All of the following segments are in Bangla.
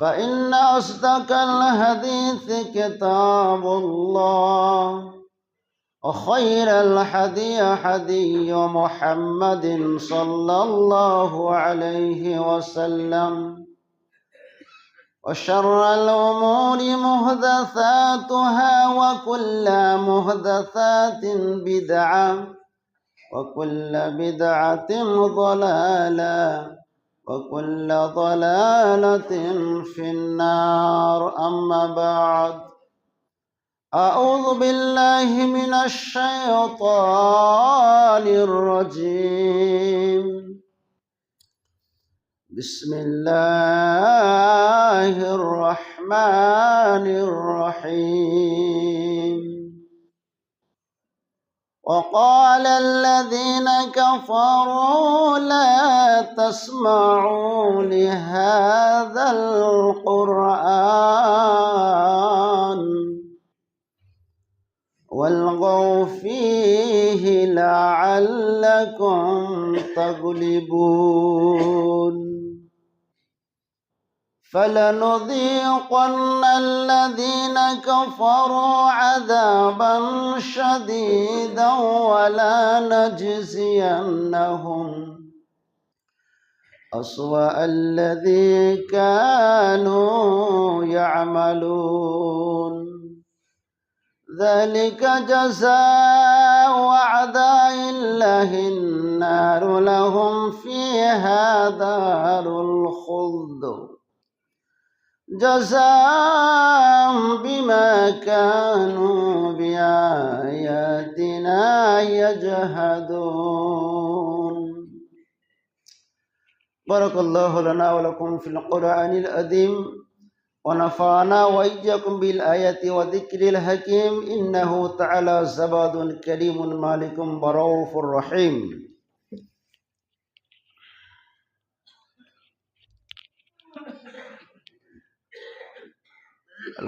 فإن أصدق الحديث كتاب الله وخير الحدي حدي محمد صلى الله عليه وسلم وشر الأمور مهدثاتها وكل مهدثات بدعة وكل بدعة ضلالة. وكل ضلالة في النار. أما بعد أعوذ بالله من الشيطان الرجيم. بسم الله الرحمن الرحيم. وقال الذين كفروا لا تسمعوا لهذا القرآن والغوا فيه لعلكم تغلبون. فلنذيقن الذين كفروا عذابا شديدا ولا نجزينهم. أسوأ الذي كانوا يعملون. ذلك جزاء أعداء الله النار. لهم فيها دار الخلد. جزاء بما كانوا بآياتنا يجهدون. بارك الله لنا ولكم في القرآن الأديم ونفعنا وإياكم بالآيات وذكر الحكيم إنه تعالى زباد كريم مالك بروف رحيم.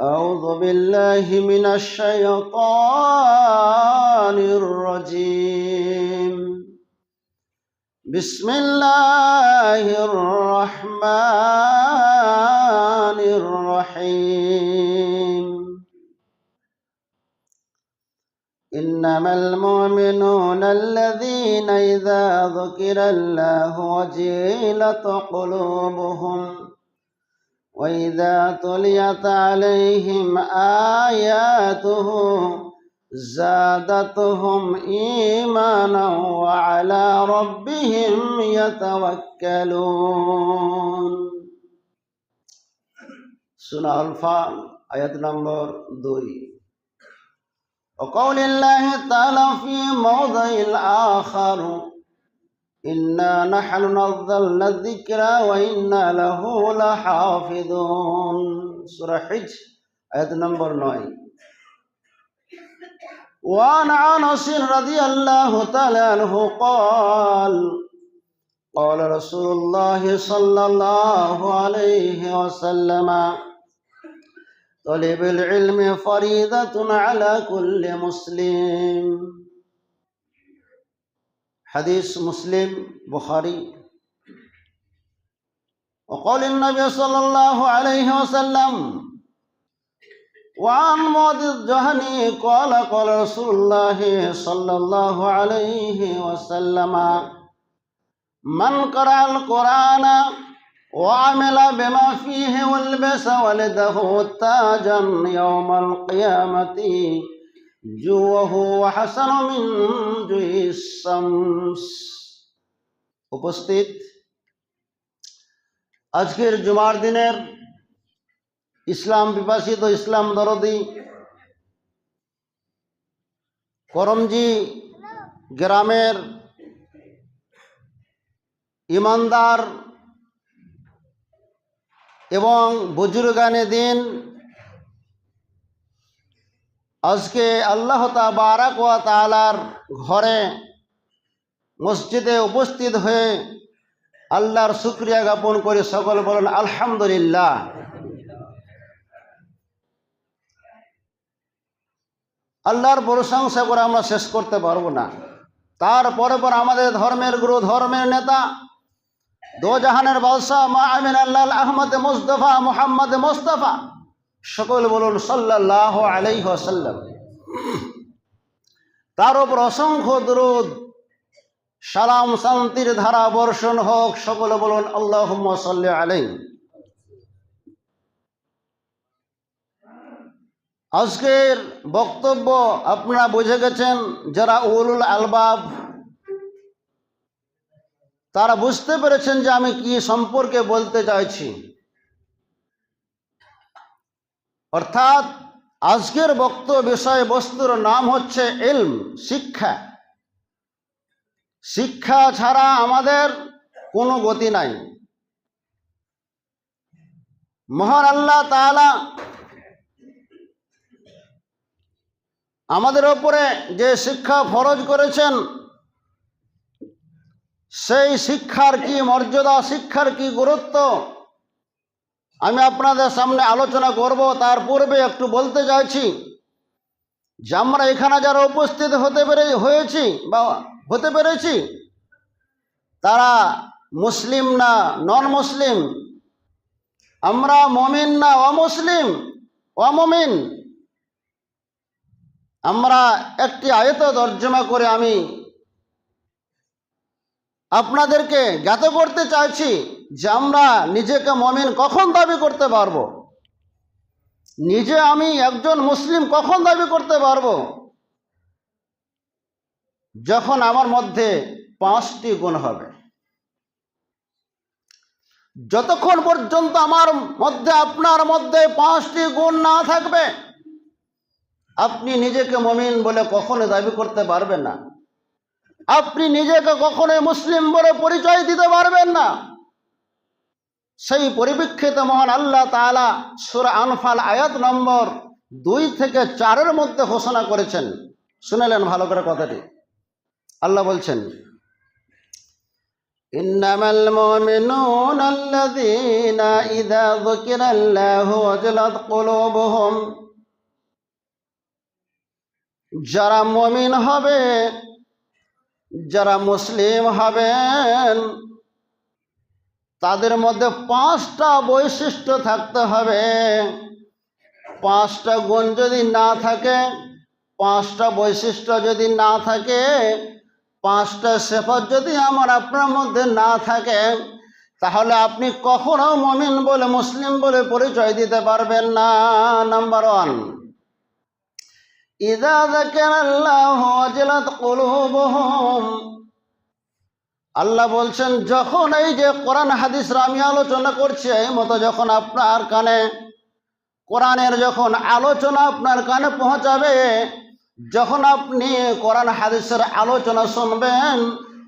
أعوذ بالله من الشيطان الرجيم. بسم الله الرحمن الرحيم. إنما المؤمنون الذين إذا ذكر الله وجيلت قلوبهم وإذا تليت عليهم آياته زادتهم إيمانا وعلى ربهم يتوكلون سورة الفال آيات نمبر 2 وقول الله تعالى في موضع الآخر إنا نحن نزلنا الذكر وإنا له لحافظون سورة حج آية نمبر 9 وعن انس رضي الله تعالى عنه قال قال رسول الله صلى الله عليه وسلم طلب العلم فريضة على كل مسلم حديث مسلم بخاري. وقال النبي صلى الله عليه وسلم وعن معاذ الجهني قال قال رسول الله صلى الله عليه وسلم من قرأ القرآن وعمل بما فيه ولبس ولده تاجا يوم القيامة উপস্থিত। আজকের জুমার দিনের ইসলাম বিভাসিত ইসলাম দরদি করমজি গ্রামের ইমানদার এবং বুজুর্গানে দিন আজকে আল্লাহ বারাক ওয়া তালার ঘরে মসজিদে উপস্থিত হয়ে আল্লাহর শুক্রিয়া জ্ঞাপন করে সকল বলেন, আলহামদুলিল্লাহ। আল্লাহর প্রশংসা করে আমরা শেষ করতে পারব না। তারপরে পর আমাদের ধর্মের গুরু, ধর্মের নেতা দো জাহানের বাদশাহ মা আমিন আল্লাহ আহমদ মুস্তফা, মোহাম্মদ মোস্তফা সকল বলুন সাল্লাহ আলাইহ সাল্লাম তার উপর অসংখ্য দরুদ, সালাম, শান্তির ধারা বর্ষণ হোক, সকলে বলুন আল্লাহ সাল্লি আলাই আজকের বক্তব্য আপনারা বুঝে গেছেন, যারা উলুল আলবাব, তারা বুঝতে পেরেছেন যে আমি কি সম্পর্কে বলতে চাইছি। অর্থাৎ আজকের বক্তব্য বিষয়বস্তুর নাম হচ্ছে ইলম, শিক্ষা। শিক্ষা ছাড়া আমাদের কোনো গতি নাই। মহান আল্লাহ তাআলা আমাদের ওপরে যে শিক্ষা ফরজ করেছেন, সেই শিক্ষার কি মর্যাদা, শিক্ষার কি গুরুত্ব আমি আপনাদের সামনে আলোচনা করব, তার পূর্বে একটু বলতে চাইছি যে আমরা এখানে যারা উপস্থিত হতে পেরে, হয়েছি বা হতে পেরেছি, তারা মুসলিম না নন মুসলিম আমরা মমিন না অমুসলিম? অমমিন? আমরা একটি আয়ত তর্জমা করে আমি আপনাদেরকে জ্ঞাত করতে চাইছি। যে আমরা নিজেকে মমিন কখন দাবি করতে পারব? নিজে আমি একজন মুসলিম কখন দাবি করতে পারব? যখন আমার মধ্যে পাঁচটি গুণ হবে। যতক্ষণ পর্যন্ত আমার মধ্যে, আপনার মধ্যে পাঁচটি গুণ না থাকবে, আপনি নিজেকে মমিন বলে কখনো দাবি করতে পারবেন না। আপনি নিজেকে কখনোই মুসলিম বলে পরিচয় দিতে পারবেন না। সেই পরিপ্রেক্ষিতে মহান আল্লাহ তাআলা সুরা আনফাল আয়াত নম্বর দুই থেকে চারের মধ্যে ঘোষণা করেছেন শুনেলেন ভালো করে কথাটি আল্লাহ বলছেন إنما المؤمنون الذين إذا ذكر الله وجلت قلوبهم যারা মমিন হবে যারা মুসলিম হবেন তাদের মধ্যে পাঁচটা বৈশিষ্ট্য থাকতে হবে। পাঁচটা গুণ যদি না থাকে, পাঁচটা বৈশিষ্ট্য যদি না থাকে, পাঁচটা সেফত যদি আমার আপনার মধ্যে না থাকে, তাহলে আপনি কখনো মমিন বলে, মুসলিম বলে পরিচয় দিতে পারবেন না। নাম্বার ওয়ান, ইদা দেখেন আল্লাহ আল্লাহ বলছেন, যখন এই যে কোরআন হাদিসরা আমি আলোচনা করছি, এই মতো যখন আপনার কানে, কোরআনের যখন আলোচনা আপনার কানে পৌঁছাবে, যখন আপনি কোরআন হাদিসের আলোচনা শুনবেন,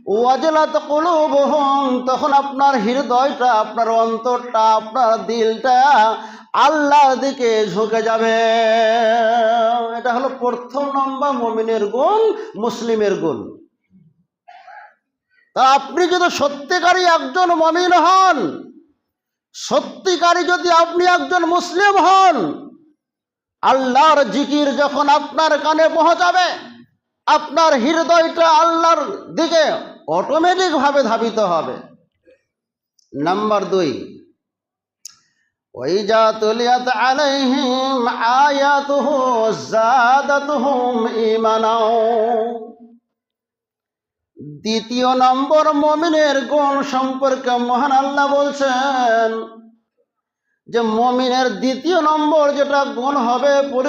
ওয়াজলাত কুলুবুহুম, তখন আপনার হৃদয়টা, আপনার অন্তরটা, আপনার দিলটা আল্লাহর দিকে ঝুঁকে যাবে। এটা হলো প্রথম নম্বর মমিনের গুণ, মুসলিমের গুণ। তা আপনি যদি সত্যিকারই একজন মমিন হন, সত্যিকারই যদি আপনি একজন মুসলিম হন, আল্লাহর জিকির যখন আপনার কানে পৌঁছাবে, আপনার হৃদয়টা আল্লাহর দিকে অটোমেটিক ভাবে ধাবিত হবে। নাম্বার দুই আলাইহিম আয়াতুহু জাদাতুহুম ঈমানাও। দ্বিতীয় নম্বর মমিনের গুণ সম্পর্কে মহান আল্লাহ বলছেন যে মমিনের দ্বিতীয় নম্বর যেটা গুণ হবে পরি